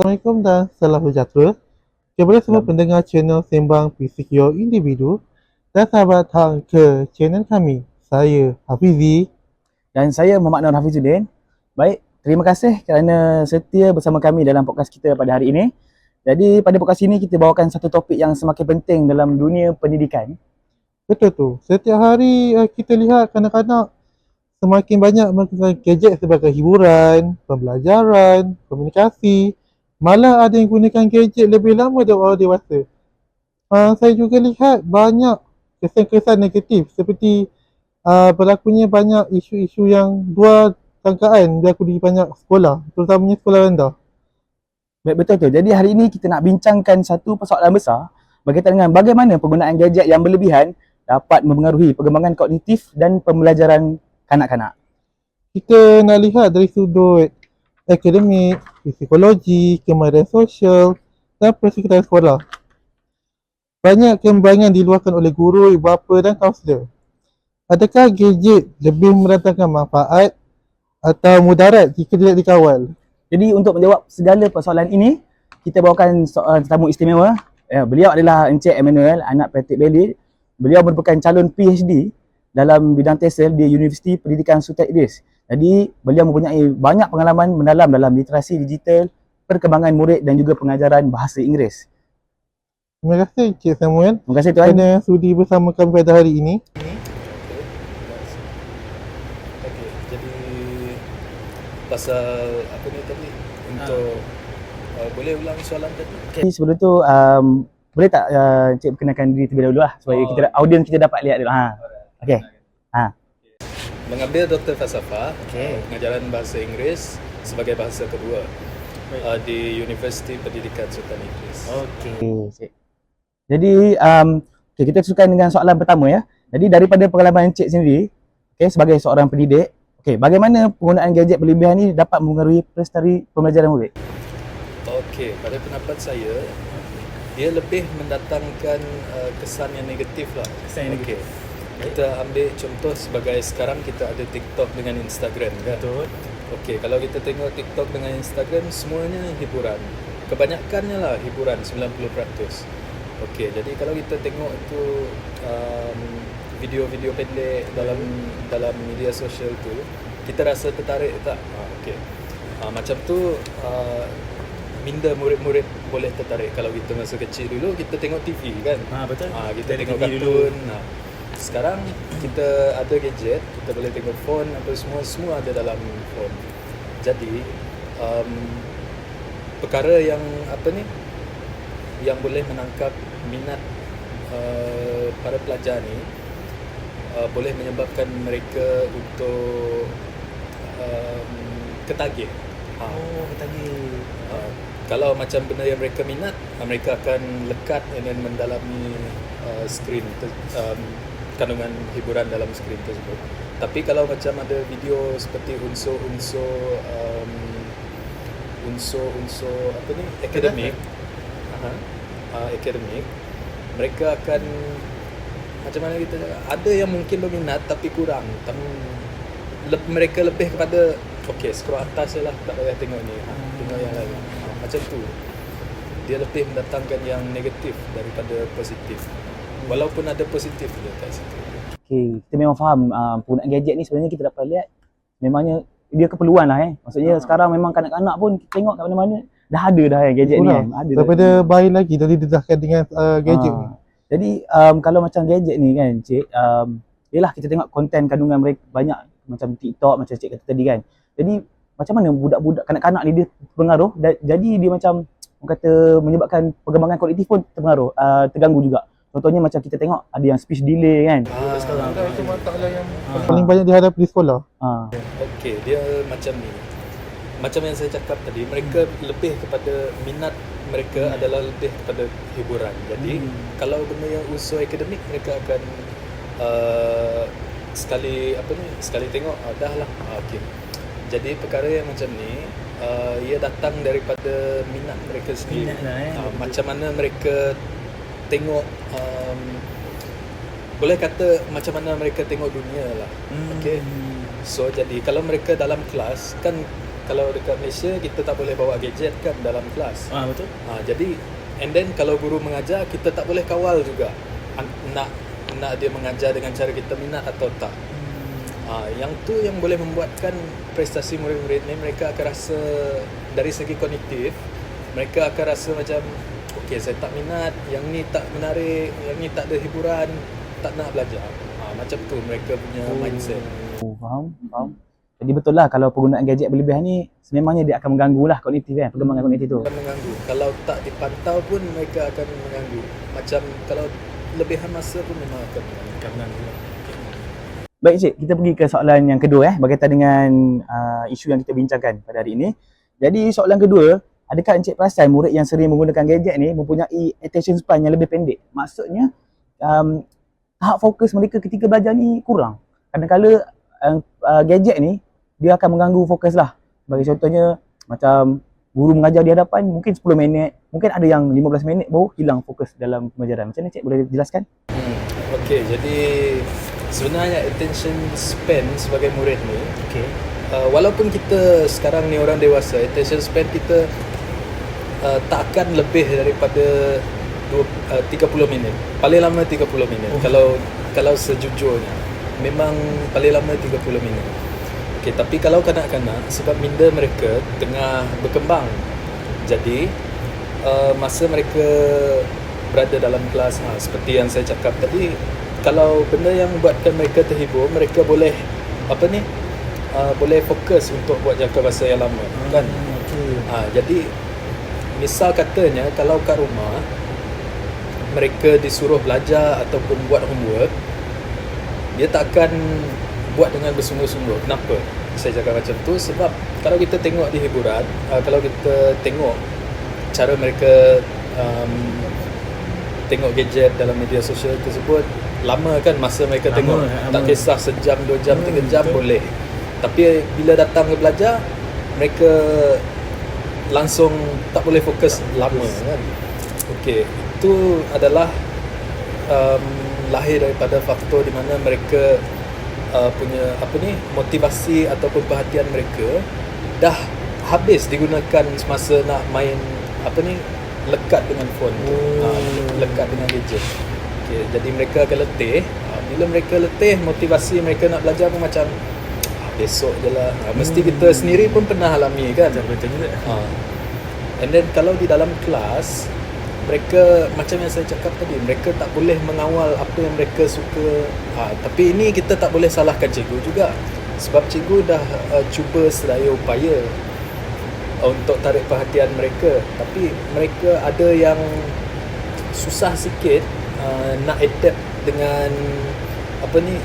Assalamualaikum dan salam sejahtera kepada semua pendengar channel Sembang PCQ Individu dan sahabat hang ke channel kami. Saya Hafizi. Dan saya Muhammad Nur Hafizuddin. Baik, terima kasih kerana setia bersama kami dalam podcast kita pada hari ini. Jadi pada podcast ini kita bawakan satu topik yang semakin penting dalam dunia pendidikan. Betul tu. Setiap hari uh, kita lihat kanak-kanak semakin banyak menggunakan gadget sebagai hiburan, pembelajaran, komunikasi. Malah ada yang gunakan gadget lebih lama daripada orang dewasa. Uh, saya juga lihat banyak kesan-kesan negatif seperti uh, berlakunya banyak isu-isu yang dua sangkaan berlaku di banyak sekolah, terutamanya sekolah rendah. Baik betul tu. Jadi hari ini kita nak bincangkan satu persoalan besar berkaitan dengan bagaimana penggunaan gadget yang berlebihan dapat mempengaruhi perkembangan kognitif dan pembelajaran kanak-kanak. kita nak lihat dari sudut akademik, psikologi, kemahiran sosial dan persekitaran sekolah. Banyak kembangan diluahkan oleh guru, ibu bapa dan kaunselor. Adakah gadget lebih mendatangkan manfaat atau mudarat jika tidak dikawal? Jadi untuk menjawab segala persoalan ini, kita bawakan seorang tetamu istimewa. Ya, beliau adalah Encik Emmanuel, anak Patrick Bailey. Beliau merupakan calon PhD dalam bidang TESOL di Universiti Pendidikan Sultan Idris. Jadi beliau mempunyai banyak pengalaman mendalam dalam literasi digital, perkembangan murid dan juga pengajaran bahasa Inggeris. Terima kasih Encik Samuel Terima kasih tuan. kerana sudi bersama kami pada hari ini. Okey, jadi pasal apa ni tadi untuk uh, boleh ulang soalan tadi? Okay. Sebelum tu um, boleh tak uh, Encik perkenalkan diri terlebih dahulu lah supaya Oh. kita audiens kita dapat lihat dulu. Ha. Okey. Mengambil Doktor Falsafah, Okey. pengajaran bahasa Inggeris sebagai bahasa kedua uh, di Universiti Pendidikan Sultan Idris. Okey. Jadi um, okay, kita teruskan dengan soalan pertama ya. Jadi daripada pengalaman Encik sendiri, okay, sebagai seorang pendidik, okay, bagaimana penggunaan gadget berlebihan ini dapat mempengaruhi prestasi pembelajaran murid? Okey, pada pendapat saya dia lebih mendatangkan uh, kesan yang negatif lah. Kesan yang Okey. Kita ambil contoh sebagai sekarang kita ada TikTok dengan Instagram kan. Betul. Okey, kalau kita tengok TikTok dengan Instagram semuanya hiburan. Kebanyakannya lah hiburan 90%. Okey, jadi kalau kita tengok tu um, video-video pendek dalam dalam media sosial tu, kita rasa tertarik tak? Ha, okey. Ha, macam tu uh, minda murid-murid boleh tertarik kalau kita masa kecil dulu kita tengok TV kan. Ha betul. Ha, kita tengok kartun. Ha. Sekarang kita ada gadget, kita boleh tengok phone apa semua semua ada dalam phone. Jadi um, perkara yang apa ni yang boleh menangkap minat uh, para pelajar ni uh, boleh menyebabkan mereka untuk um, ketagih. Ha. Oh, tadi. Uh, kalau macam benda yang mereka minat, mereka akan lekat then mendalami uh, skrin te- um, kandungan hiburan dalam skrin tersebut. Tapi kalau macam ada video seperti unsur-unsur um, unsur-unsur apa ni akademik, aha, uh, akademik, mereka akan macam mana kita ada yang mungkin berminat tapi kurang. Tapi le- mereka lebih kepada okey scroll atas je lah tak payah tengok ni. Ha, tengok yang lain. Ha, macam tu. Dia lebih mendatangkan yang negatif daripada positif. Walaupun ada positif dia kat situ. Okey, kita memang faham uh, penggunaan gadget ni sebenarnya kita dapat lihat memangnya dia keperluan lah eh. Maksudnya Ha. sekarang memang kanak-kanak pun kita tengok kat mana-mana dah ada dah eh gadget ni Kurang. kan. Ada dah. Daripada bayi lagi dah didedahkan dengan uh, gadget ni. Ah. Jadi um, kalau macam gadget ni kan cik, um, yelah kita tengok konten kandungan mereka banyak macam TikTok macam cik kata tadi kan. Jadi macam mana budak-budak kanak-kanak ni dia terpengaruh dan jadi dia macam orang kata menyebabkan perkembangan kognitif pun terpengaruh, uh, terganggu juga. Contohnya macam kita tengok ada yang speech delay kan. Ah, itu masalah yang Ah. paling banyak dihadapi di sekolah. Ha. Okey, dia macam ni. Macam yang saya cakap tadi, mereka lebih kepada minat mereka adalah lebih kepada hiburan. Jadi Hmm. kalau benda yang unsur akademik mereka akan uh, sekali apa ni sekali tengok ah, dah lah ah, okey. Jadi perkara yang macam ni uh, ia datang daripada minat mereka sendiri. Minat lah, eh. Ah, macam mana mereka tengok um, boleh kata macam mana mereka tengok dunia lah. Hmm. Okey. So jadi kalau mereka dalam kelas kan kalau dekat Malaysia kita tak boleh bawa gadget kan dalam kelas. Ah betul. Ha, jadi and then kalau guru mengajar kita tak boleh kawal juga nak nak dia mengajar dengan cara kita minat atau tak. Ha, yang tu yang boleh membuatkan prestasi murid-murid ni mereka akan rasa dari segi kognitif mereka akan rasa macam okey saya tak minat, yang ni tak menarik, yang ni tak ada hiburan, tak nak belajar. Ha, macam tu mereka punya mindset. Oh, faham, faham. Jadi betul lah kalau penggunaan gadget berlebihan ni sememangnya dia akan mengganggu lah kognitif kan, perkembangan kognitif tu. akan mengganggu. Kalau tak dipantau pun mereka akan mengganggu. Macam kalau lebihan masa pun memang akan mengganggu. Baik Cik, kita pergi ke soalan yang kedua eh berkaitan dengan uh, isu yang kita bincangkan pada hari ini. Jadi soalan kedua, adakah Encik perasan murid yang sering menggunakan gadget ni mempunyai attention span yang lebih pendek? Maksudnya um, tahap fokus mereka ketika belajar ni kurang. Kadang-kadang uh, uh, gadget ni dia akan mengganggu fokus lah. Bagi contohnya macam guru mengajar di hadapan mungkin 10 minit, mungkin ada yang 15 minit baru hilang fokus dalam pembelajaran. Macam mana Cik boleh jelaskan? Hmm. Okey, jadi sebenarnya attention span sebagai murid ni Okey. uh, walaupun kita sekarang ni orang dewasa, attention span kita uh, tak akan lebih daripada dua, uh, 30 minit. Paling lama 30 minit. Oh. Kalau kalau sejujurnya memang paling lama 30 minit. Okey, tapi kalau kanak-kanak sebab minda mereka tengah berkembang. Jadi uh, masa mereka berada dalam kelas ha, seperti yang saya cakap tadi kalau benda yang buatkan mereka terhibur mereka boleh apa ni uh, boleh fokus untuk buat jangka masa yang lama kan Okey. ha, jadi misal katanya kalau kat rumah mereka disuruh belajar ataupun buat homework dia tak akan buat dengan bersungguh-sungguh kenapa saya cakap macam tu sebab kalau kita tengok di hiburan uh, kalau kita tengok cara mereka um, tengok gadget dalam media sosial tersebut lama kan masa mereka Lama, tengok lama. tak kisah sejam dua jam Hmm, tiga jam betul. boleh tapi bila datang ke belajar mereka langsung tak boleh fokus lama kan okey itu adalah um, lahir daripada faktor di mana mereka uh, punya apa ni motivasi ataupun perhatian mereka dah habis digunakan semasa nak main apa ni lekat dengan phone tu. Oh. Ha, lekat dengan gadget. Okay, jadi mereka akan letih. Ha, bila mereka letih, motivasi mereka nak belajar pun macam besok je lah. Ha, mesti kita sendiri pun pernah alami kan. Betul juga. Ha. And then kalau di dalam kelas mereka macam yang saya cakap tadi mereka tak boleh mengawal apa yang mereka suka ha, tapi ini kita tak boleh salahkan cikgu juga sebab cikgu dah uh, cuba sedaya upaya untuk tarik perhatian mereka tapi mereka ada yang susah sikit uh, nak adapt dengan apa ni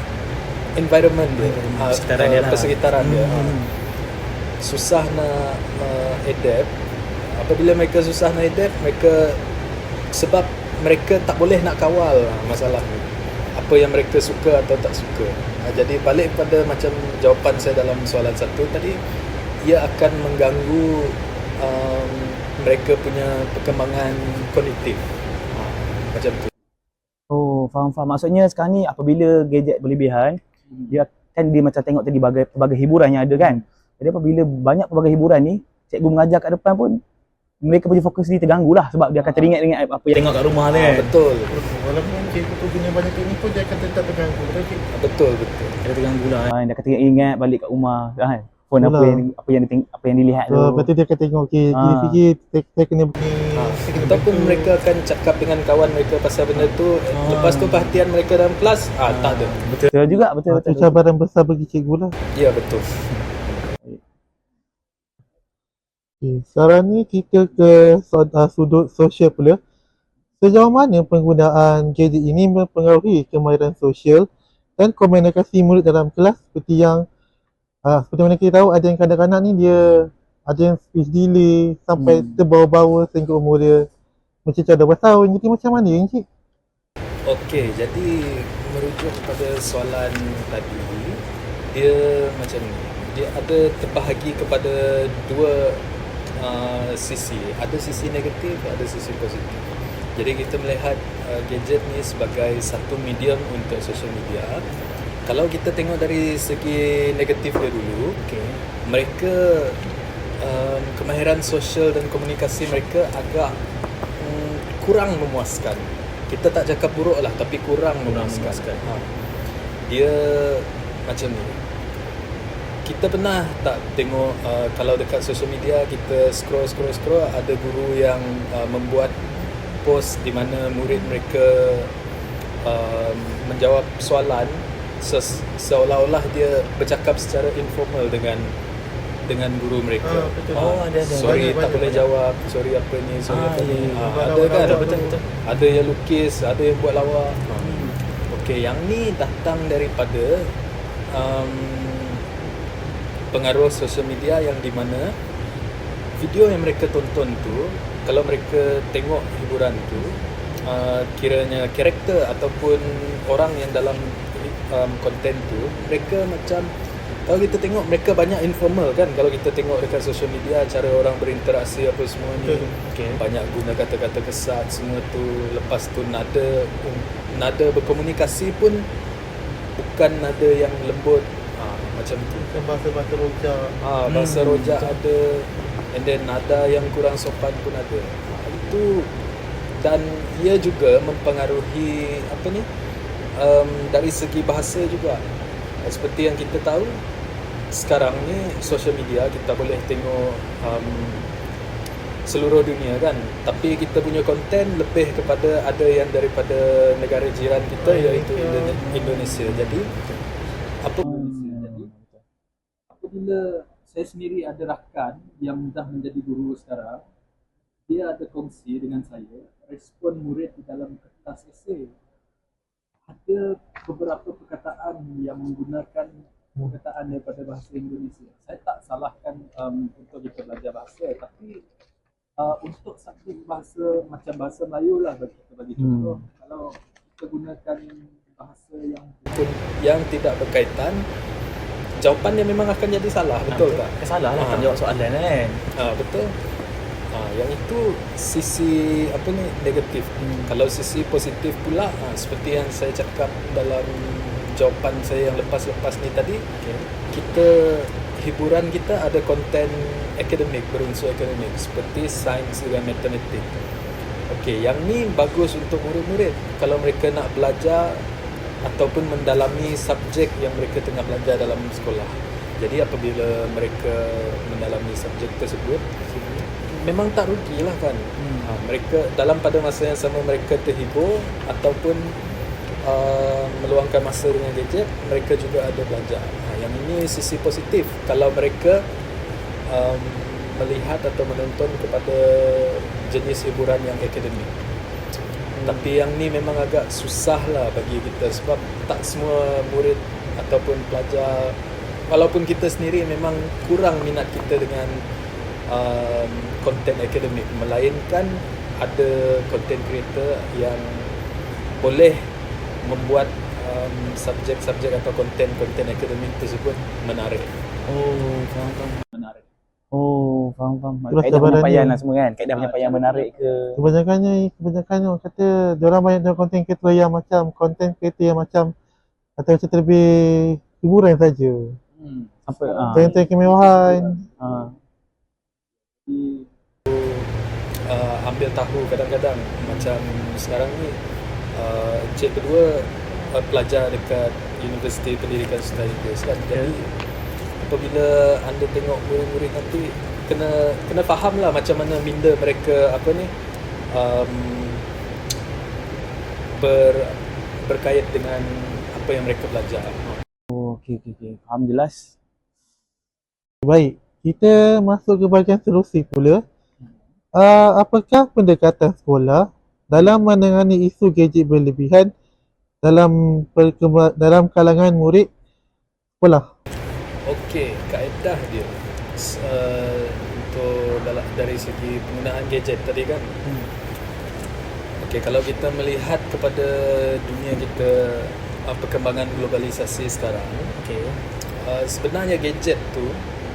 environment dia Ah, persekitaran ah, dia lah. persekitaran dia Hmm. Ah susah nak uh, adapt apabila mereka susah nak adapt mereka sebab mereka tak boleh nak kawal uh, masalah ni apa yang mereka suka atau tak suka uh, jadi balik pada macam jawapan saya dalam soalan satu tadi ia akan mengganggu um, mereka punya perkembangan kognitif uh, macam tu Oh, faham-faham. Maksudnya sekarang ni apabila gadget berlebihan, dia kan dia macam tengok tadi berbagai, pelbagai hiburan yang ada kan. Jadi apabila banyak pelbagai hiburan ni, cikgu mengajar kat depan pun mereka punya fokus ni terganggu lah sebab dia akan teringat-ingat apa yang tengok kat rumah tu Ah, kan. betul Walaupun cikgu tu guna banyak teknik pun dia akan tetap terganggu. Betul betul betul Dia terganggu lah. Ha, dia akan teringat balik kat rumah kan. Phone apa Betul. yang apa yang diteng- apa yang dilihat tu. So, berarti dia akan tengok, okay, Ah. gini fikir, saya, saya kena begini. Ha, saya kena ataupun betul. mereka akan cakap dengan kawan mereka pasal benda tu Ah. lepas tu perhatian mereka dalam kelas ah tak ada Betul juga, betul Ah, betul. Itu cabaran besar bagi cikgu lah. ya betul Okay. Sekarang ni kita ke uh, sudut sosial pula. Sejauh mana penggunaan gadget ini mempengaruhi kemahiran sosial dan komunikasi murid dalam kelas seperti yang uh, seperti mana kita tahu ada yang kanak-kanak ni dia ada yang speech delay sampai Hmm. terbawa-bawa sehingga umur dia mencecah 12 tahun. Jadi macam mana Encik? Okey, jadi merujuk kepada soalan tadi, dia macam ni. Dia ada terbahagi kepada dua uh, sisi. Ada sisi negatif, ada sisi positif. Jadi kita melihat uh, gadget ni sebagai satu medium untuk social media. Kalau kita tengok dari segi negatif dia dulu, Okey. mereka um, kemahiran sosial dan komunikasi mereka agak um, kurang memuaskan. Kita tak cakap buruk lah tapi kurang, memuaskan. memuaskan. Ha. Dia macam ni. Kita pernah tak tengok uh, kalau dekat social media kita scroll scroll scroll ada guru yang uh, membuat post di mana murid mereka um, menjawab soalan se- seolah-olah dia bercakap secara informal dengan dengan guru mereka. Ah, betul. Oh, ada, ada. Sorry Banyak, tak banyak, boleh banyak. jawab, sorry apa ni, sorry Ah, apa ni. ya. Ah, Betul, ada kan? betul, betul. Ada yang lukis, ada yang buat lawak. Okey, yang ni datang daripada um, pengaruh social media yang di mana video yang mereka tonton tu kalau mereka tengok hiburan tu uh, kiranya karakter ataupun orang yang dalam um, konten tu mereka macam kalau kita tengok mereka banyak informal kan kalau kita tengok dekat social media cara orang berinteraksi apa semua ni Betul. Okay. banyak guna kata-kata kesat semua tu lepas tu nada nada berkomunikasi pun bukan nada yang lembut ha, macam tu bahasa-bahasa rojak. Ah, bahasa Hmm, rojak ada and then nada yang kurang sopan pun ada. Ah, Itu dan ia juga mempengaruhi apa ni? Um, dari segi bahasa juga. Ah, Seperti yang kita tahu sekarang ni social media kita boleh tengok um, seluruh dunia kan tapi kita punya konten lebih kepada ada yang daripada negara jiran kita Oh, iaitu. Indone- Indonesia jadi apa apabila saya sendiri ada rakan yang dah menjadi guru sekarang dia ada kongsi dengan saya respon murid di dalam kertas esei ada beberapa perkataan yang menggunakan perkataan daripada bahasa Indonesia saya tak salahkan um, untuk kita belajar bahasa tapi uh, untuk subjek bahasa macam bahasa Melayu lah bagi kita bagi contoh kalau kita gunakan bahasa yang yang tidak berkaitan jawapannya memang akan jadi salah betul tak Kesalah lah Ah. jawab soalan kan. Ah betul. Ah yang itu sisi apa ni negatif. Hmm. Kalau sisi positif pula ah, seperti yang saya cakap dalam jawapan saya yang lepas-lepas ni tadi, Okay. kita hiburan kita ada konten akademik berunsur akademik seperti sains dan matematik. Okey, yang ni bagus untuk murid-murid kalau mereka nak belajar ataupun mendalami subjek yang mereka tengah belajar dalam sekolah. Jadi apabila mereka mendalami subjek tersebut, memang tak rugilah kan. Hmm. Ha, mereka dalam pada masa yang sama mereka terhibur ataupun uh, meluangkan masa dengan gadget, mereka juga ada belajar. Ha, yang ini sisi positif kalau mereka um, melihat atau menonton kepada jenis hiburan yang akademik. Tapi yang ni memang agak susah lah bagi kita sebab tak semua murid ataupun pelajar walaupun kita sendiri memang kurang minat kita dengan um, konten akademik melainkan ada content creator yang boleh membuat um, subjek-subjek atau konten-konten akademik tersebut menarik. Oh, faham faham. Menarik. Oh, faham faham. Itulah Kaedah penyampaian lah semua kan. Kaedah Ah, penyampaian cara- menarik ke. Kebanyakannya kebanyakannya orang kata diorang banyak tengok content creator yang macam content creator yang macam atau cerita lebih hiburan saja. Hmm. Sampai ah. Content kemewahan. ah. Uh, ambil tahu kadang-kadang macam sekarang ni uh, Encik kedua uh, pelajar dekat Universiti Pendidikan Serta Inggeris kan jadi apabila anda tengok murid-murid nanti kena kena faham lah macam mana minda mereka apa ni um, ber berkait dengan apa yang mereka belajar. Oh, okey okey okey. Faham jelas. Baik, kita masuk ke bahagian seterusnya pula. Uh, apakah pendekatan sekolah dalam menangani isu gadget berlebihan dalam perkemba- dalam kalangan murid sekolah? Okey, kaedah dia uh, untuk dalam, dari segi penggunaan gadget tadi kan. Hmm. Okey, kalau kita melihat kepada dunia kita uh, perkembangan globalisasi sekarang, Okey. uh, sebenarnya gadget tu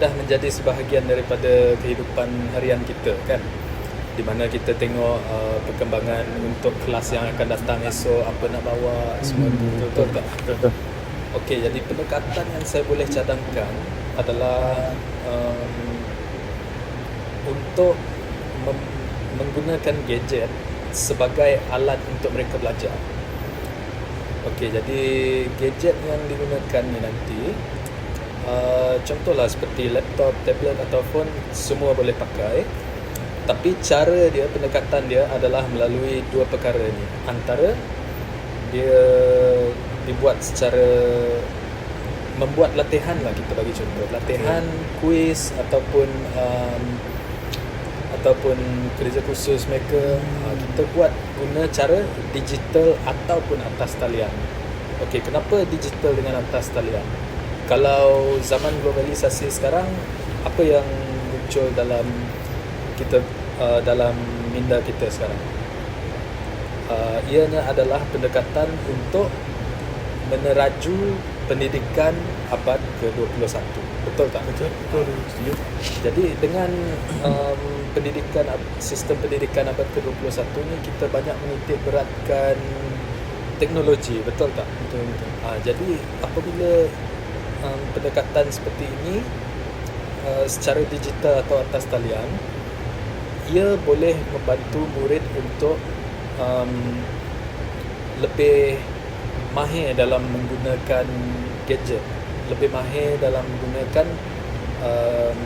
dah menjadi sebahagian daripada kehidupan harian kita kan. Di mana kita tengok uh, perkembangan untuk kelas yang akan datang esok apa nak bawa semua Hmm, betul tak? Betul. Okey, jadi pendekatan yang saya boleh cadangkan adalah um, untuk mem- menggunakan gadget sebagai alat untuk mereka belajar. Okey, jadi gadget yang digunakan ni nanti uh, contohlah seperti laptop, tablet atau phone semua boleh pakai. Tapi cara dia, pendekatan dia adalah melalui dua perkara ni. Antara dia dibuat secara membuat latihan lah kita bagi contoh. Latihan, kuis ataupun um, ataupun kerja khusus mereka uh, kita buat guna cara digital ataupun atas talian. Okey, kenapa digital dengan atas talian? Kalau zaman globalisasi sekarang apa yang muncul dalam kita uh, dalam minda kita sekarang? Uh, ianya adalah pendekatan untuk meneraju pendidikan abad ke-21. Betul tak? Betul. Betul. Setuju. Jadi dengan um, pendidikan sistem pendidikan abad ke-21 ni kita banyak menitik beratkan teknologi, betul tak? Betul betul. Ha, jadi apabila um, pendekatan seperti ini uh, secara digital atau atas talian ia boleh membantu murid untuk um, lebih mahir dalam menggunakan gadget, lebih mahir dalam menggunakan um,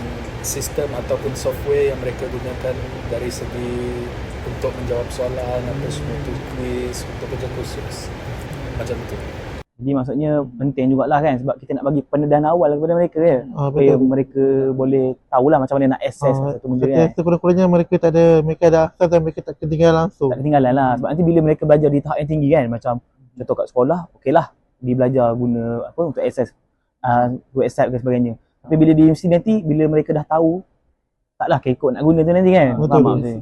sistem ataupun software yang mereka gunakan dari segi untuk menjawab soalan atau semua tu quiz untuk kerja khusus macam tu. Jadi maksudnya penting jugalah kan sebab kita nak bagi pendedahan awal kepada mereka ya. Ah, Supaya mereka boleh tahulah macam mana nak access Ah, satu benda kan. rasa kurang-kurangnya mereka tak ada mereka ada akses dan mereka tak ketinggalan langsung. Tak ketinggalan lah. Sebab nanti bila mereka belajar di tahap yang tinggi kan macam contoh kat sekolah, okey lah dia belajar guna apa untuk access uh, website dan sebagainya. Tapi bila di universiti nanti bila mereka dah tahu taklah kekok nak guna tu nanti kan. Betul, Faham betul.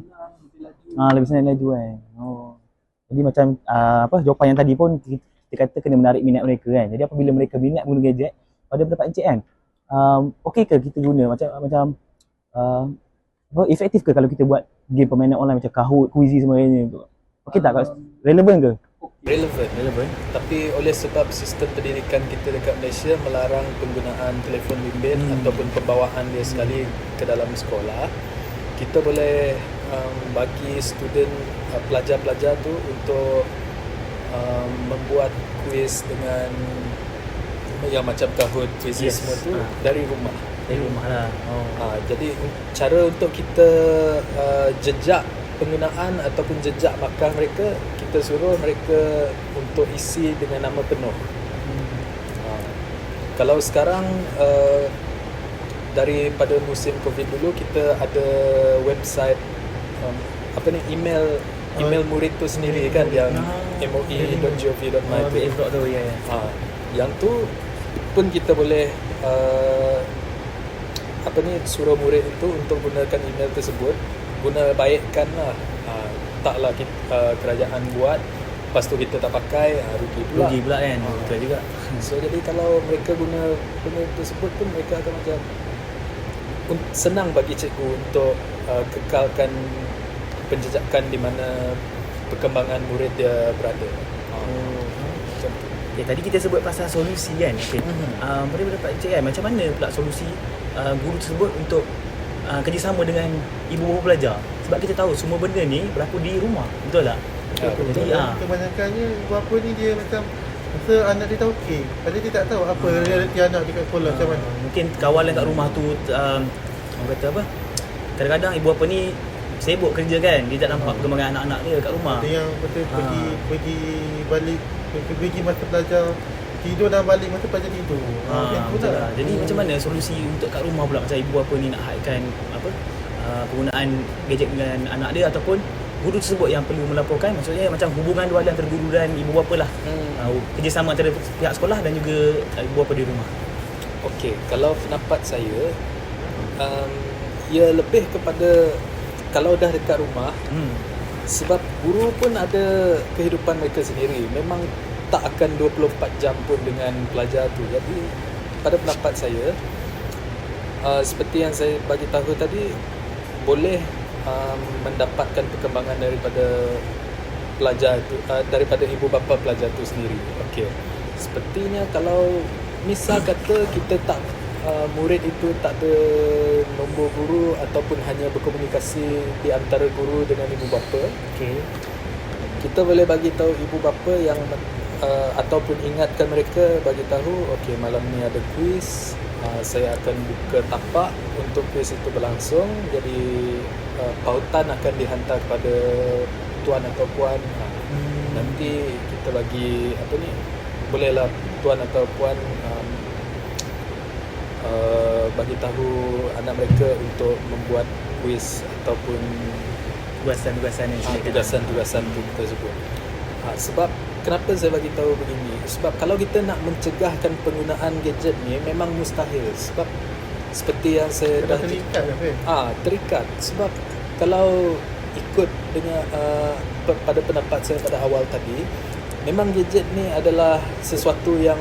Ah lebih senang laju kan. Oh. Jadi macam uh, apa jawapan yang tadi pun kita, kita kata kena menarik minat mereka kan. Jadi apabila mereka minat guna gadget pada pendapat encik kan. Um, okey ke kita guna macam macam uh, apa efektif ke kalau kita buat game permainan online macam Kahoot, Quizy sebagainya tu. Okey tak Kak? relevan ke? Relevan Relevan. Tapi oleh sebab sistem pendidikan kita dekat Malaysia melarang penggunaan telefon bimbit Hmm. ataupun pembawaan dia sekali ke dalam sekolah, kita boleh um, bagi student uh, pelajar-pelajar tu untuk um, membuat kuis dengan yang macam Kahoot, quiz Yes. semua tu Ah. dari rumah. Dari rumah lah. Oh. Ha, jadi cara untuk kita uh, jejak penggunaan ataupun jejak makan mereka, kita suruh mereka untuk isi dengan nama penuh. Ha, kalau sekarang uh, daripada musim Covid dulu kita ada website um, apa ni email email murid tu sendiri kan yang Ah. moe.gov.my Oh, tu. BF tu ya. ya. Ha, yang tu pun kita boleh uh, apa ni suruh murid itu untuk gunakan email tersebut guna baikkan lah ha, taklah kita, uh, kerajaan buat lepas tu kita tak pakai ha, rugi pula Rugi pula kan. Ah. Betul juga. so jadi kalau mereka guna benda tersebut pun mereka akan macam senang bagi cikgu untuk uh, kekalkan penjejakan di mana perkembangan murid dia berada Oh. macam tu Okay, tadi kita sebut pasal solusi kan. Okay. Mhm. Uh, boleh mendapat encik kan macam mana pula solusi uh, guru tersebut untuk uh, kerjasama dengan ibu bapa pelajar. Sebab kita tahu semua benda ni berlaku di rumah. Betul tak? Ya, betul. Jadi ah Kebanyakannya ibu apa ni dia macam rasa anak dia tahu okey. Padahal dia tak tahu apa realiti anak dekat sekolah macam mana. Uh, mungkin kawalan kat rumah tu um, orang kata apa kadang-kadang ibu bapa ni sibuk kerja kan dia tak nampak perkembangan anak-anak dia kat rumah Ada yang betul Ah. pergi pergi balik pergi, pergi masa belajar tidur dan balik masa belajar tidur. ha, betul lah. lah. jadi macam mana solusi untuk kat rumah pula macam ibu bapa ni nak hadkan apa uh, penggunaan gadget dengan anak dia ataupun guru tersebut yang perlu melaporkan maksudnya macam hubungan dua antara guru dan ibu bapa lah hmm. uh, kerjasama antara pihak sekolah dan juga uh, ibu bapa di rumah Okey, kalau pendapat saya um, ia lebih kepada kalau dah dekat rumah hmm. sebab guru pun ada kehidupan mereka sendiri. Memang tak akan 24 jam pun dengan pelajar tu. Jadi pada pendapat saya uh, seperti yang saya bagi tahu tadi boleh um, mendapatkan perkembangan daripada pelajar itu uh, daripada ibu bapa pelajar tu sendiri. Okey. Sepertinya kalau misal kata kita tak uh, murid itu tak ada nombor guru ataupun hanya berkomunikasi di antara guru dengan ibu bapa Okay. kita boleh bagi tahu ibu bapa yang uh, ataupun ingatkan mereka bagi tahu okey malam ni ada kuis uh, saya akan buka tapak untuk kuis itu berlangsung jadi uh, pautan akan dihantar kepada tuan atau puan uh, Hmm. nanti kita bagi apa ni bolehlah tuan atau puan um, uh, bagi tahu anak mereka untuk membuat kuis ataupun Tugasan-tugasan yang disediakan. tugasan-tugasan tu tersebut. Ha, sebab kenapa saya bagi tahu begini? Sebab kalau kita nak mencegahkan penggunaan gadget ni memang mustahil. Sebab seperti yang saya dah terikat ah terikat. Sebab kalau ikut dengan uh, pada pendapat saya pada awal tadi, memang gadget ni adalah sesuatu yang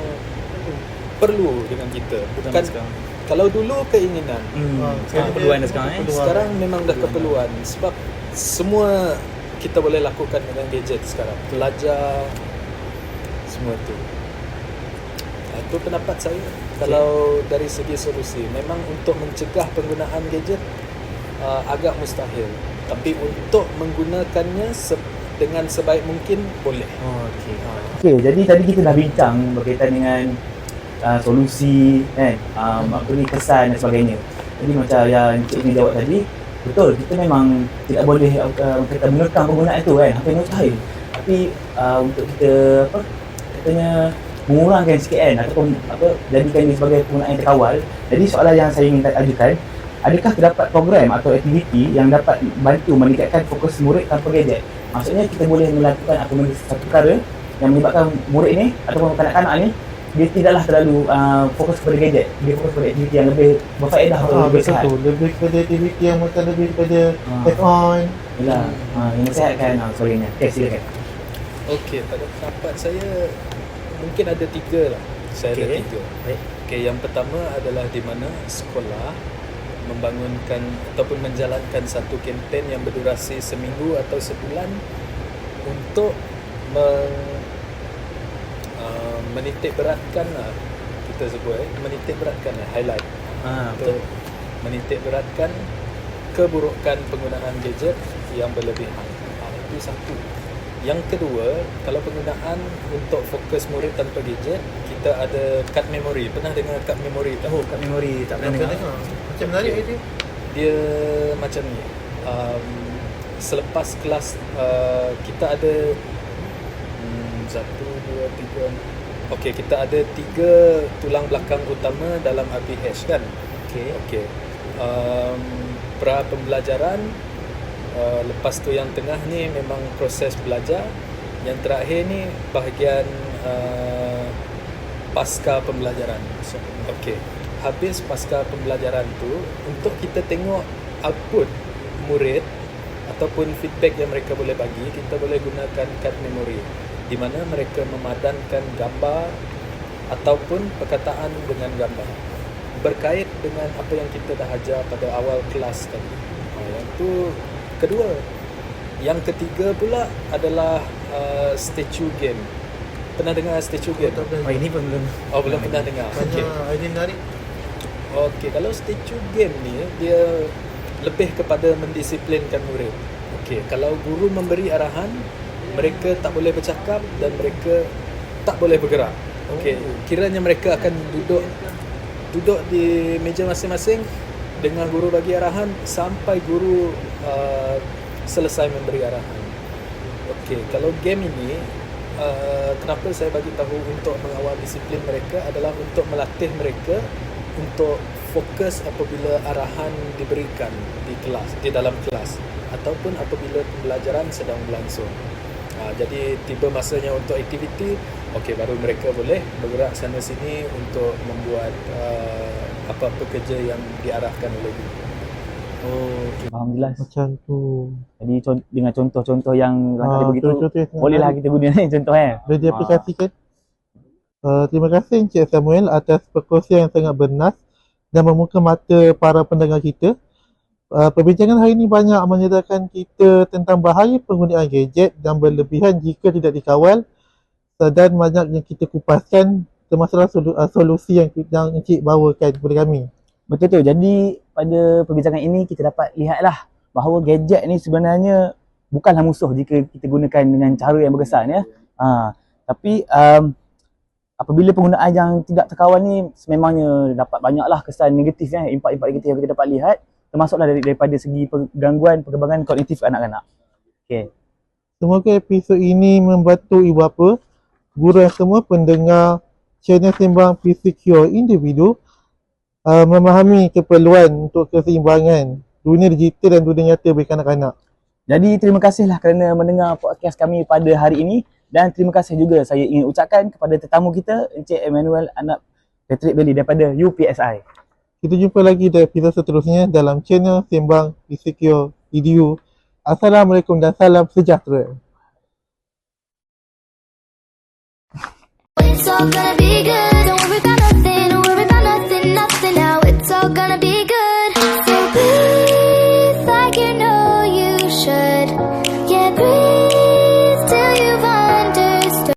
perlu dengan kita. Bukan sekarang. kalau dulu keinginan, Hmm. Ah, Sekarang keperluan sekarang eh. keperluan. sekarang memang dah keperluan sebab semua kita boleh lakukan dengan gadget sekarang. Belajar semua tu. Ah, Itu pendapat saya. Kalau dari segi solusi, memang untuk mencegah penggunaan gadget uh, agak mustahil. Tapi untuk menggunakannya se- dengan sebaik mungkin boleh. Oh, okay. Okay, jadi tadi kita dah bincang berkaitan dengan uh, solusi kan, um, apa ni kesan dan sebagainya. Jadi macam yang Encik ni jawab tadi, betul kita memang tidak boleh uh, kita mengekang penggunaan itu kan, hampir mustahil. Tapi uh, untuk kita apa katanya mengurangkan sikit kan ataupun apa jadikan ini sebagai penggunaan yang terkawal. Jadi soalan yang saya ingin ajukan, adakah terdapat program atau aktiviti yang dapat bantu meningkatkan fokus murid tanpa gadget? Maksudnya kita boleh melakukan benda satu perkara yang menyebabkan murid ni ataupun kanak-kanak ni dia tidaklah terlalu uh, fokus kepada gadget. Dia fokus kepada aktiviti yang lebih berfaedah atau Ah, lebih betul sihat. tu. Lebih kepada aktiviti yang macam lebih kepada Ah. head on. Yalah, ha, yang nasihatkan ha, sebagainya. Okay, silakan. Okey, pada pendapat saya mungkin ada tiga lah. Saya ada Okey. tiga. Baik. Okey, yang pertama adalah di mana sekolah membangunkan ataupun menjalankan satu kempen yang berdurasi seminggu atau sebulan untuk meng, uh, menitik beratkan lah kita sebut eh, menitik beratkan lah, highlight untuk betul. menitik beratkan keburukan penggunaan gadget yang berlebihan. Ha, itu satu. Yang kedua, kalau penggunaan untuk fokus murid tanpa gadget, kita ada kad memori. Pernah dengar kad memori tak? Oh, kat memori tak pernah dengar. Macam menarik Okey. idea. Dia macam ni. Um, selepas kelas uh, kita ada satu, dua, tiga. Okey, kita ada tiga tulang belakang utama dalam RPH kan? Okay. Okey. Um, pra pembelajaran uh, lepas tu yang tengah ni memang proses belajar. Yang terakhir ni bahagian uh, pasca pembelajaran. So, Okey. Habis pasca pembelajaran tu untuk kita tengok output murid ataupun feedback yang mereka boleh bagi, kita boleh gunakan kad memori di mana mereka memadankan gambar ataupun perkataan dengan gambar berkait dengan apa yang kita dah ajar pada awal kelas tadi. Ha, yang tu kedua. Yang ketiga pula adalah uh, statue game. Pernah dengar statue game? Oh, pernah. ini pun belum. Oh, belum pernah dengar. Okey. Banyak idea menarik. Okey, kalau statue game ni dia lebih kepada mendisiplinkan murid. Okey, kalau guru memberi arahan, mereka tak boleh bercakap dan mereka tak boleh bergerak. Okey, kiranya mereka akan duduk duduk di meja masing-masing dengan guru bagi arahan sampai guru uh, selesai memberi arahan. Okey, kalau game ini uh, kenapa saya bagi tahu untuk mengawal disiplin mereka adalah untuk melatih mereka untuk fokus apabila arahan diberikan di kelas, di dalam kelas ataupun apabila pembelajaran sedang berlangsung. Ha, jadi tiba masanya untuk aktiviti, okey baru mereka boleh bergerak sana sini untuk membuat uh, apa-apa kerja yang diarahkan oleh guru. Oh, okay. Jelas. Macam tu. Jadi con- dengan contoh-contoh yang Ah, tadi begitu, contoh bolehlah kita guna ni contoh eh. Boleh diaplikasikan. Uh, terima kasih Encik Samuel atas perkongsian yang sangat bernas dan membuka mata para pendengar kita. Uh, perbincangan hari ini banyak menyedarkan kita tentang bahaya penggunaan gadget dan berlebihan jika tidak dikawal dan banyak yang kita kupaskan solu, uh, solusi yang yang Encik bawakan kepada kami. Betul tu. Jadi pada perbincangan ini kita dapat lihatlah bahawa gadget ni sebenarnya bukanlah musuh jika kita gunakan dengan cara yang berkesan ya. Ha, tapi um, apabila penggunaan yang tidak terkawan ni sememangnya dapat banyaklah kesan negatif ya, impak-impak negatif yang kita dapat lihat termasuklah dari, daripada segi gangguan perkembangan kognitif anak-anak. Okey. Semoga episod ini membantu ibu bapa, guru yang semua pendengar channel Sembang PCQ individu uh, memahami keperluan untuk keseimbangan dunia digital dan dunia nyata bagi anak-anak. Jadi terima kasihlah kerana mendengar podcast kami pada hari ini dan terima kasih juga saya ingin ucapkan kepada tetamu kita Encik Emmanuel anak Patrick Bailey daripada UPSI. Kita jumpa lagi di episod seterusnya dalam channel Sembang PCQ EDU. Assalamualaikum dan salam sejahtera. All gonna be good.